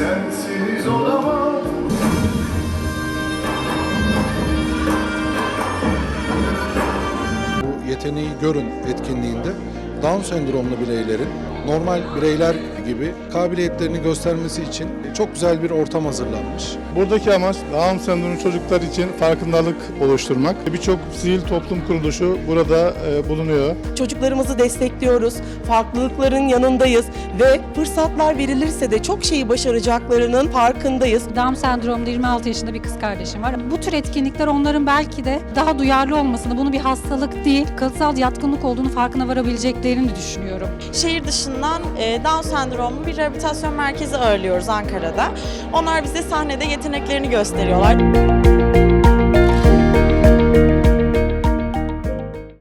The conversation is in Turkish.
sensiz olamam. Bu yeteneği görün etkinliğinde Down sendromlu bireylerin normal bireyler gibi kabiliyetlerini göstermesi için çok güzel bir ortam hazırlanmış. Buradaki amaç Down sendromu çocuklar için farkındalık oluşturmak. Birçok sivil toplum kuruluşu burada e, bulunuyor. Çocuklarımızı destekliyoruz, farklılıkların yanındayız ve fırsatlar verilirse de çok şeyi başaracaklarının farkındayız. Down sendromlu 26 yaşında bir kız kardeşim var. Bu tür etkinlikler onların belki de daha duyarlı olmasını, bunu bir hastalık değil, kalıtsal yatkınlık olduğunu farkına varabileceklerini düşünüyorum. Şehir dışından e, Down sendromlu bir rehabilitasyon merkezi ağırlıyoruz Ankara'da. Onlar bize sahnede yeteneklerini gösteriyorlar.